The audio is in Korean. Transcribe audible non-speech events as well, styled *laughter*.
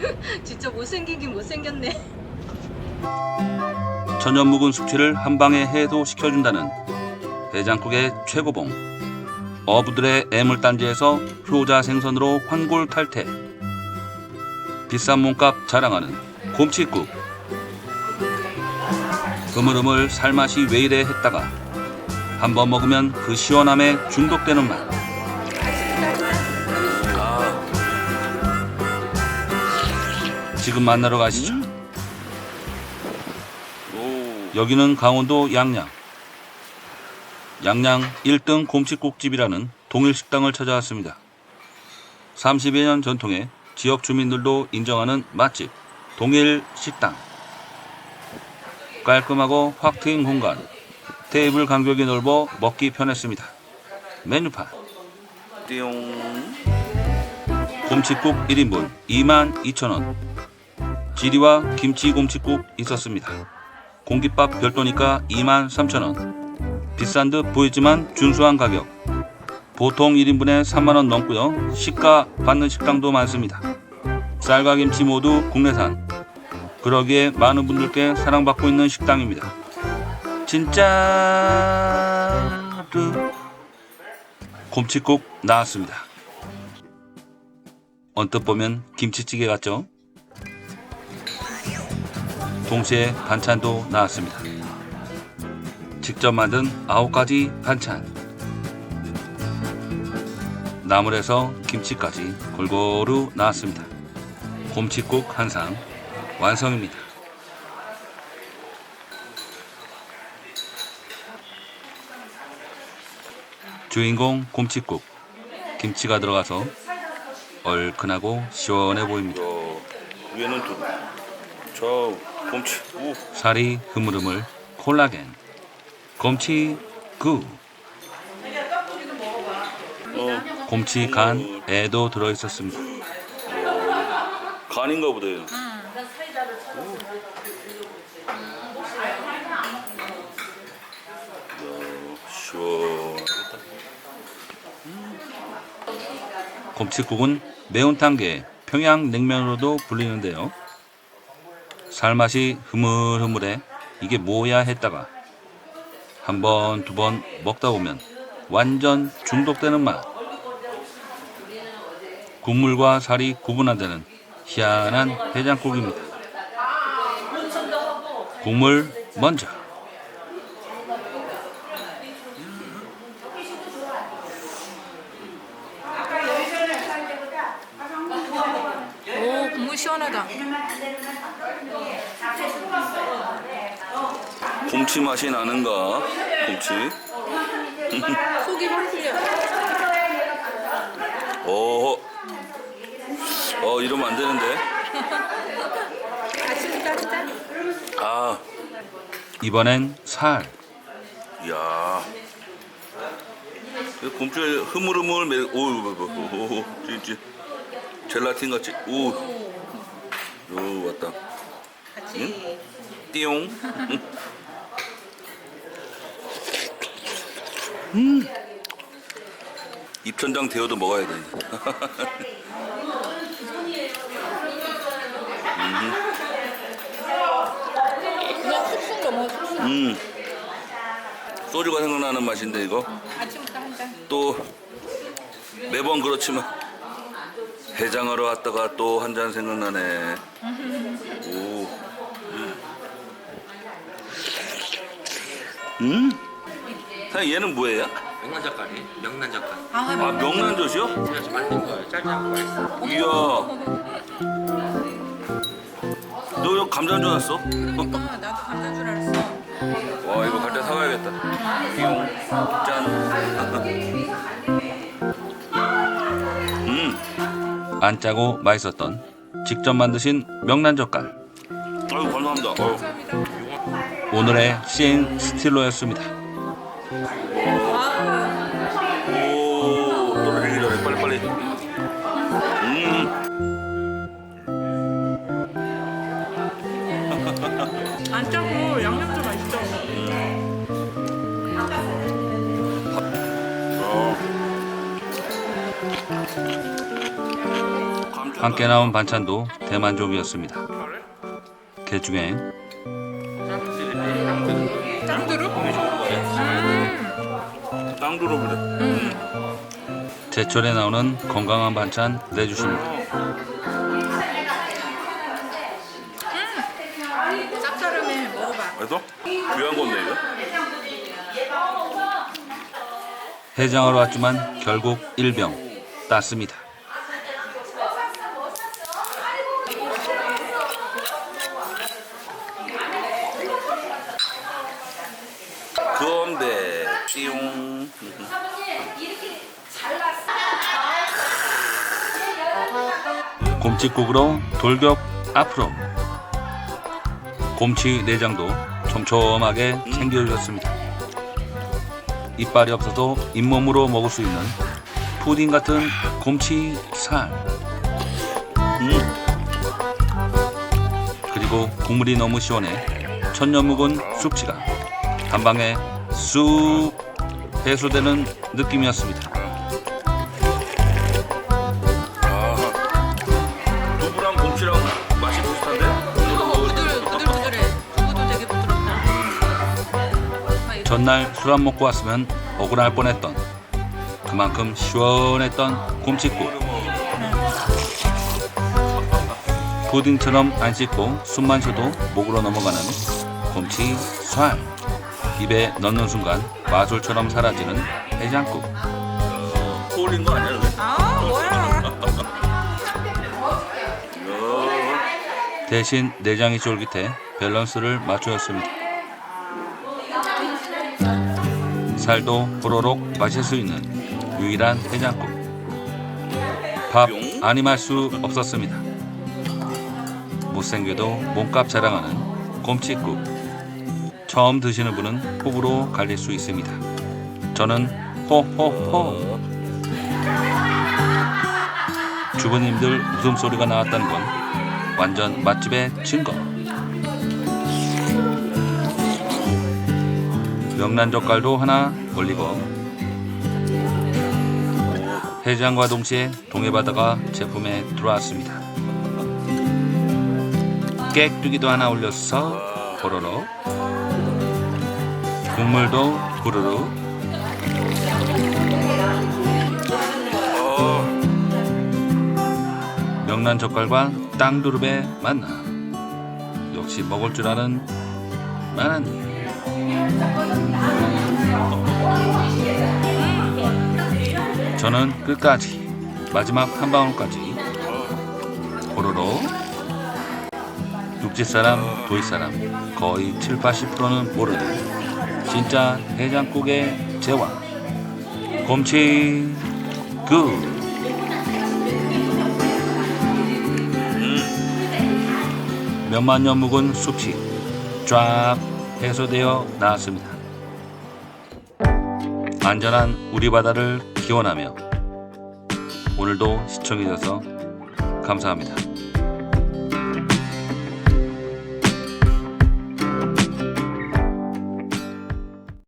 *laughs* 진짜 못생기긴 못생겼네. 천연 묵은 숙취를 한 방에 해소시켜준다는 해장국의 최고봉. 어부들의 애물단지에서 효자 생선으로 환골 탈태 비싼 몸값 자랑하는 곰치국. 흐물흐물 살맛이 왜 이래 했다가 한 번 먹으면 그 시원함에 중독되는 맛 지금 만나러 가시죠 여기는 강원도 양양. 양양 1등 곰치국집이라는 동일 식당을 찾아왔습니다. 30여 년 전통의 지역 주민들도 인정하는 맛집 동일 식당. 깔끔하고 확 트인 공간. 테이블 간격이 넓어 먹기 편했습니다. 메뉴판. 띠용. 곰치국 1인분 22,000원. 지리와 김치 곰치국 있었습니다. 공깃밥 별도니까 23,000원. 비싼 듯 보이지만 준수한 가격. 보통 1인분에 3만원 넘고요. 시가 받는 식당도 많습니다. 쌀과 김치 모두 국내산. 그러기에 많은 분들께 사랑받고 있는 식당입니다. 진짜로 곰치국 나왔습니다. 언뜻 보면 김치찌개 같죠? 동시에 반찬도 나왔습니다. 직접 만든 아홉 가지 반찬. 나물에서 김치까지 골고루 나왔습니다. 곰치국 한상 완성입니다. 주인공 곰치국 김치가 들어가서 얼큰하고 시원해 보입니다. 위에는 두부. 저 곰치. 오. 살이 흐물흐물 콜라겐 곰치 구 어. 곰치 간 애도 들어있었습니다. 간인가 보다요. 야, 시원하겠다. 곰치국은 매운탕계 평양냉면으로도 불리는데요. 살맛이 흐물흐물해 이게 뭐야 했다가 한 번, 두 번 먹다 보면 완전 중독되는 맛. 국물과 살이 구분한다는 희한한 해장국입니다. 국물 먼저. 오 국물 시원하다. 곰치 맛이 나는가? 곰치. 속이 확 풀려. 어. 어, 이러면 안 되는데. 같이 따뜻한. 아, 이번엔 살. 야. 이 곰치 흐물흐물 매. 오, 오, 오, 오, 진짜 젤라틴 같이. 오. 오, 왔다. 같이. 띠용. 음. 입천장 데워도 먹어야 돼. 그냥 쑥쑥. 음. 소주가 생각나는 맛인데 이거. 아침부터 한 잔. 또 매번 그렇지만 해장하러 왔다가 또 한 잔 생각나네. 오. 음? 사장님 얘는 뭐예요? 명란 젓갈이 명란 젓갈 아, 아 명란젓이요? 제가 지금 만든 거예요 짜지 않고 맛있어 이야. 너 이거 감자 줄 알았어? 그러니까 나도 감자인 줄 알았어. 와 이거 갈 때 사가야겠다. 띠용. 짠. *laughs* 안 짜고 맛있었던 직접 만드신 명란젓갈. 아유 감사합니다. 어휴. 오늘의 CN 스틸러였습니다. 함께 나온 반찬도 대만족이었습니다. 개 중에 짱두루? 땅두로 그래. 제철에 나오는 건강한 반찬 내주십니다. 짭짤하네. 먹어봐. 그래서 귀한 건데 이거. 해장하러 왔지만 결국 일병 땄습니다. 건배 띠용. 곰칫국으로 돌격 앞으로 곰치 내장도 촘촘하게 챙겨주셨습니다. 이빨이 없어도 잇몸으로 먹을 수 있는 푸딩 같은 곰치 살 음. 그리고 국물이 너무 시원해 천년 묵은 숙취가 한 방에 쑥 해소되는 느낌이었습니다. 전날 술 안 먹고 왔으면 억울할 뻔했던 그만큼 시원했던 곰칫국 푸딩처럼 안 씻고 숨만 쉬어도 목으로 넘어가는 곰치 살 입에 넣는 순간 마술처럼 사라지는 해장국. 코올린 거 아니야? 아. 대신 내장이 쫄깃해 밸런스를 맞추었습니다 살도 호로록 마실 수 있는 유일한 해장국. 밥 안임할 수 없었습니다. 못생겨도 몸값 자랑하는 곰칫국. 처음 드시는 분은 호불호 갈릴 수 있습니다. 저는 호호호. 주부님들 웃음소리가 나왔다는 건 완전 맛집의 증거 명란 젓갈도 하나 올리고 해장과 동시에 동해바다가 제품에 들어왔습니다. 깨뚜기도 하나 올려서 호로록 국물도 후루룩. 어, 명란 젓갈과 땅두릅의 만나 역시 먹을 줄 아는 만한 저는 끝까지 마지막 한 방울까지 호로록 육지 사람 도시 사람 거의 7, 80%는 모르는 진짜 해장국의 제왕 곰치 굿 몇만 년 묵은 숙취 쫙 해소되어 나왔습니다. 안전한 우리 바다를 기원하며 오늘도 시청해주셔서 감사합니다.